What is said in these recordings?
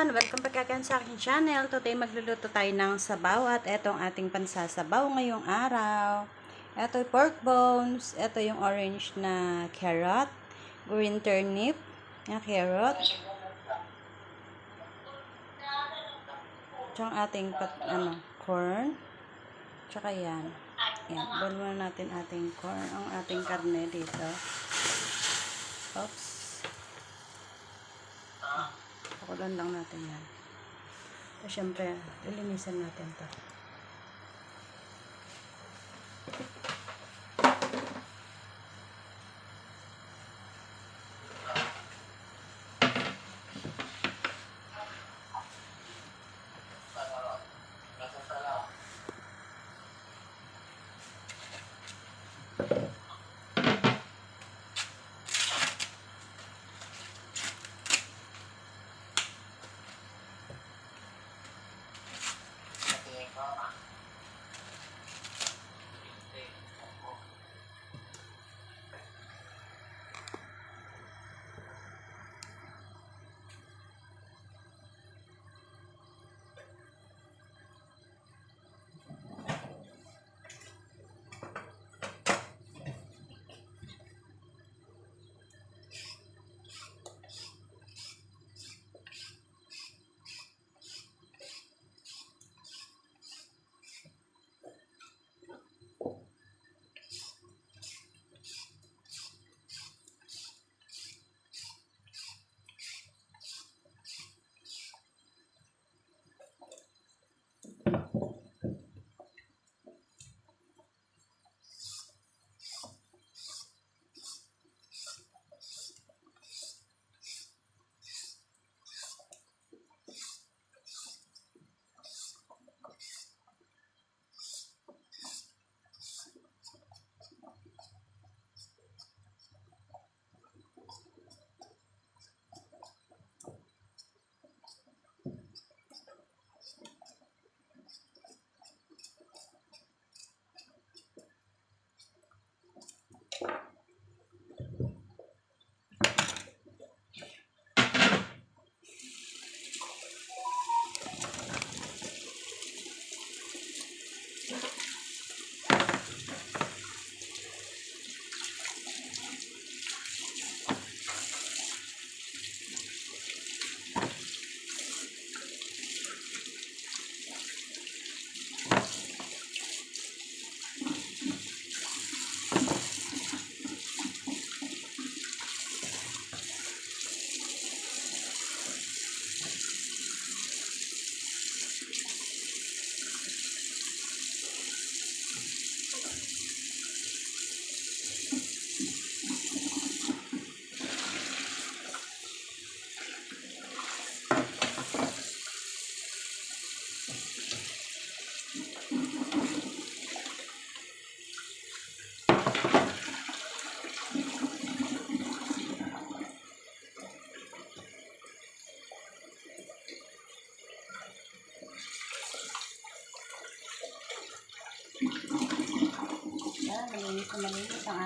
everyone! Welcome back again sa aking channel. Today magluluto tayo ng sabaw at etong ating pansasabaw ngayong araw. Ito pork bones, ito yung orange na carrot, green turnip na carrot, tsaka ating pat, ano, corn, tsaka yan. Yan, boil natin ating corn, ang ating karne dito. Oops. Pakulan lang natin yan. So, syempre, lilinisan natin to.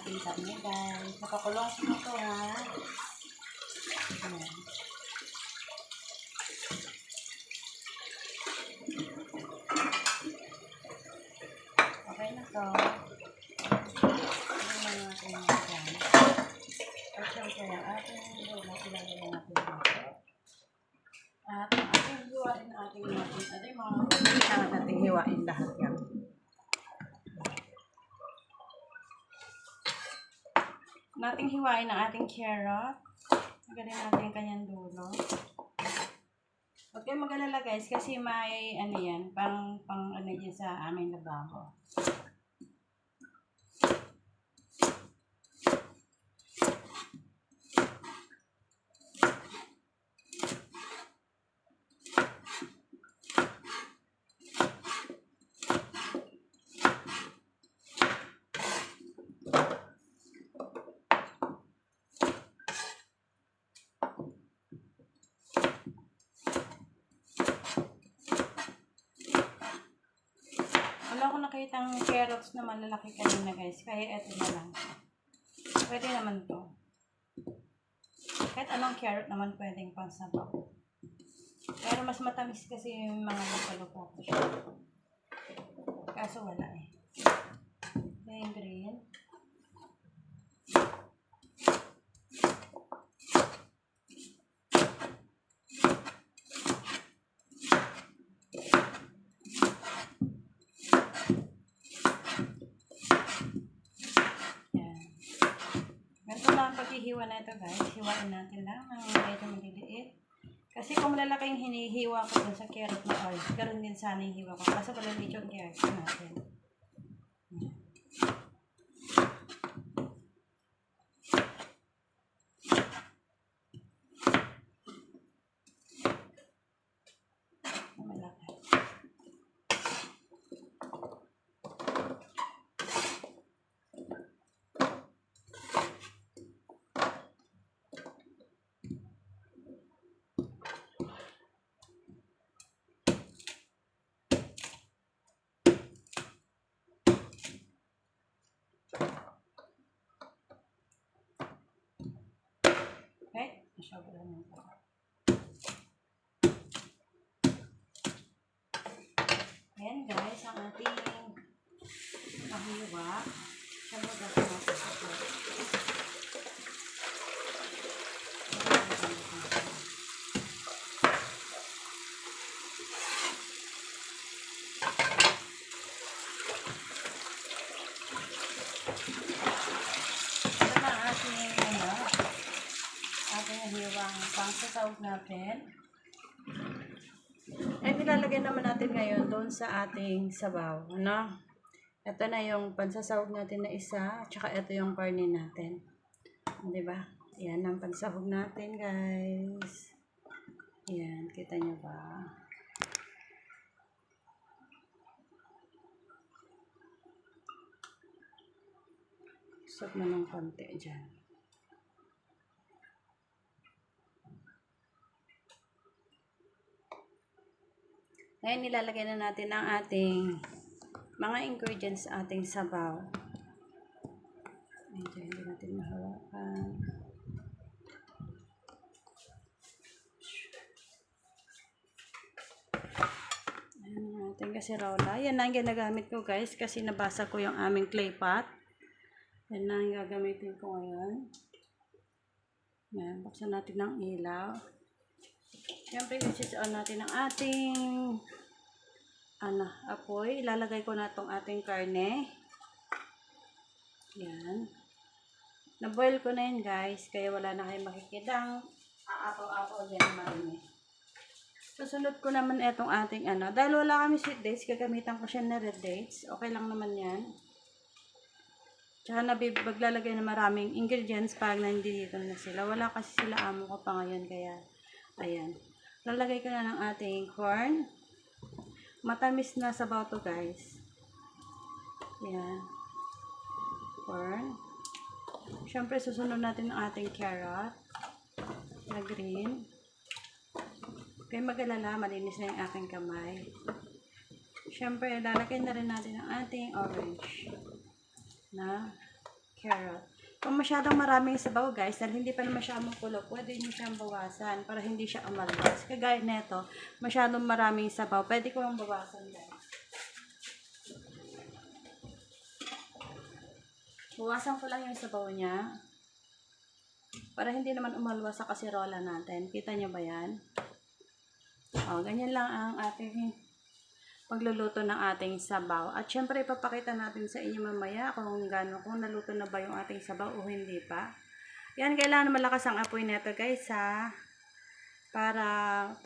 Ating karne guys. Nakakulong siya ito ha. Ayan. Okay na to. Ano na natin yan. At syempre, ang ating lula, ilalagay natin dito. At ang ating hiwain na ating natin, at yung mga kailangan natin hiwain lahat yan. Nating hiwain ang ating carrot. Magaling natin yung kanyang dulo. Huwag kayong mag-alala guys kasi may ano yan, pang, pang ano yan sa aming lababo. Wala ko nakitang carrots na malalaki kanina guys. Kaya eto na lang. Pwede naman to. Kahit anong carrot naman pwedeng pangsabaw. Pero mas matamis kasi yung mga lupa-lupa ko siya. Kaso wala eh. Yung green. Yan. Ganito paghihiwa na ito guys. Hiwain natin lang ng medyo maliliit. Kasi kung malalaki yung hinihiwa ko dun sa carrot na oil, ganun din sana yung hiwa ko. Kaso maliliit yung carrot natin. Yan. Malaki. Masyado lang yung Ayan guys, ang ating mahiwa. Siyempre natin natin ito. Ito na ang ating ano, ating hiwang pangsasawag natin. Eh, nilalagay naman natin ngayon doon sa ating sabaw, ano? Ito na yung pansasahog natin na isa, tsaka ito yung karne natin. Di ba? Yan ang pansahog natin, guys. Yan, kita nyo ba? Sub na ng konti dyan. Ngayon, nilalagay na natin ang ating mga ingredients sa ating sabaw. Medyo hindi natin mahawakan. Ayan ang ating kasirola. Yan na ang ginagamit ko guys kasi nabasa ko yung aming clay pot. Yan na ang gagamitin ko ngayon. Yan, buksan natin ng ilaw. Siyempre, isi-on natin ang ating ano, apoy. Ilalagay ko na itong ating karne. Yan. Na-boil ko na yun, guys. Kaya wala na kayong makikita ang aapaw-apaw dyan na marami. Susunod ko naman itong ating ano. Dahil wala kami sweet dates, gagamitan ko siya na red dates. Okay lang naman yan. Tsaka nabib, maglalagay na maraming ingredients pag nandito na sila. Wala kasi sila amo ko pa ngayon, kaya ayan. Lalagay ko na ng ating corn. Matamis na sabaw to guys. Ayan. Corn. Siyempre, susunod natin ang ating carrot na green. Kaya mag-alala, malinis na yung aking kamay. Siyempre, lalagay na rin natin ang ating orange na carrot. Kung masyadong maraming sabaw guys, dahil hindi pa naman siya makulo, pwede nyo siyang bawasan para hindi siya umalwas. Kagaya nito, masyadong maraming sabaw, pwede ko yung bawasan guys. Bawasan ko lang yung sabaw niya. Para hindi naman umalwas sa kasirola natin. Kita nyo ba yan? O, ganyan lang ang ating pagluluto ng ating sabaw. At syempre, ipapakita natin sa inyo mamaya kung gaano, kung naluto na ba yung ating sabaw o hindi pa. Yan, kailangan malakas ang apoy nito guys ha. Para,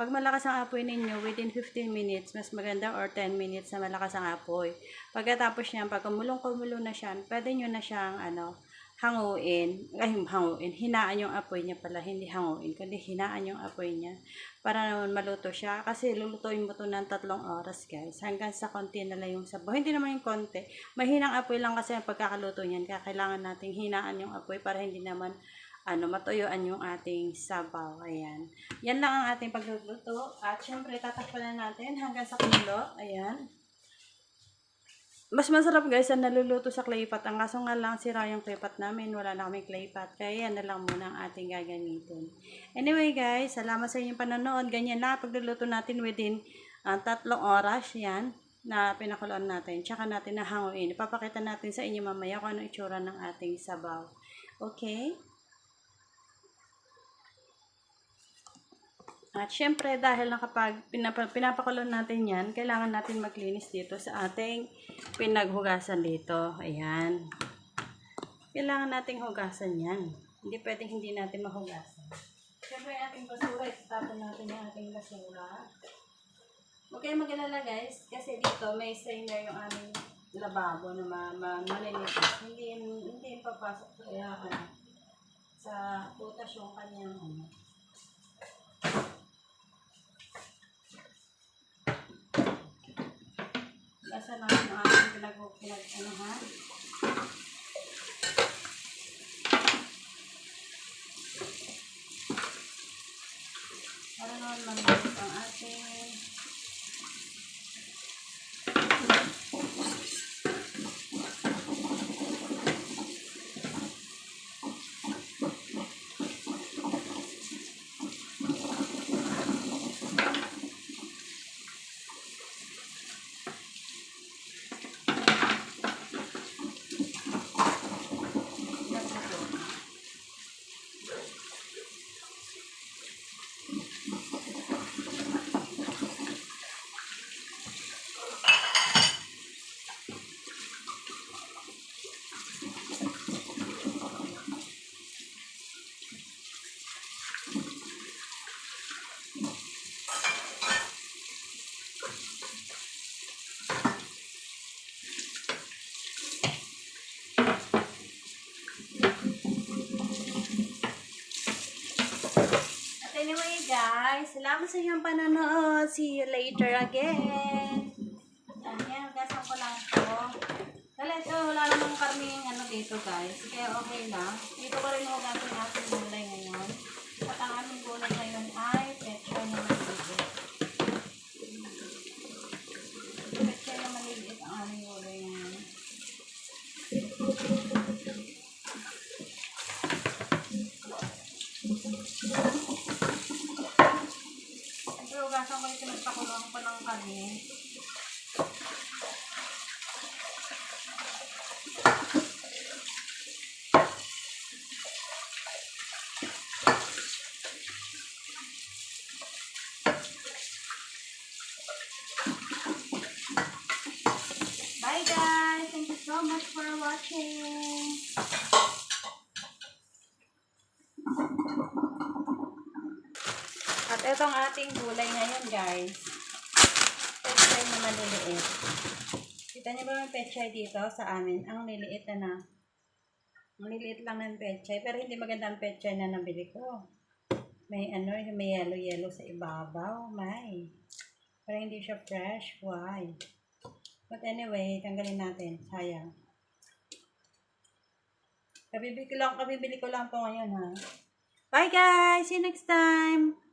pag malakas ang apoy ninyo, within 15 minutes, mas maganda or 10 minutes na malakas ang apoy. Pagkatapos niyan, pag kumulong-kumulo na siya, pwede nyo na siyang, ano, hanguin, ay hanguin, hinaan yung apoy niya pala, hindi hanguin, kundi hinaan yung apoy niya para naman maluto siya. Kasi lulutuin mo to ng tatlong oras guys, hanggang sa konti na lang yung sabaw. Hindi naman yung konti, mahinang apoy lang kasi ang pagkakaluto niyan, kaya kailangan nating hinaan yung apoy para hindi naman ano, matuyuan yung ating sabaw. Ayan. Yan lang ang ating pagluluto. At syempre, tatakpan na natin hanggang sa kumulo. Ayan. Mas masarap guys ang naluluto sa clay pot. Ang kaso nga lang sira yung clay pot namin. Wala na kami clay pot. Kaya yan na lang muna ang ating gagamitin. Anyway guys, salamat sa inyong panonood. Ganyan na pagluluto natin within ah, tatlong oras yan na pinakuloan natin. Tsaka natin nahanguin. Ipapakita natin sa inyo mamaya kung ano itsura ng ating sabaw. Okay? At syempre, dahil na kapag pinapa, pinapakuloan natin yan, kailangan natin maglinis dito sa ating pinaghugasan dito. Ayan. Kailangan nating hugasan yan. Hindi pwedeng hindi natin mahugasan. Syempre, ating basura, itatapon natin yung ating basura. Huwag kayong mag-alala guys, kasi dito may strainer yung aming lababo na ma ma malilipas. Hindi hindi papasok sa, ano, sa butas yung kanyang ano. Basta natin ang ating pinag pinag ano ha. Para naman malinis ang ating guys, salamat sa inyong panonood. See you later again. Ayan, gasan ko lang to. Dahil ito, wala namang karming ano dito guys. Kaya okay lang. Dito ko rin ang ating gulay ngayon. At ang aming gulay ngayon ay petro na maliit. Petro na maliit ang aming gulay ngayon. Siyempre, hugasan ko yung pinagpakuloan ko ng kanin. Bye guys! Thank you so much for watching! Itong ating gulay ngayon guys. Pechay na maliliit. Kita niyo ba may pechay dito sa amin? Ang liliit na na. Ang liliit lang ng pechay. Pero hindi maganda ang pechay na nabili ko. May ano, may yellow-yellow sa ibabaw. May. Pero hindi siya fresh. Why? But anyway, tanggalin natin. Sayang. Kabibili ko lang, kabibili ko lang to ngayon ha. Bye guys! See you next time!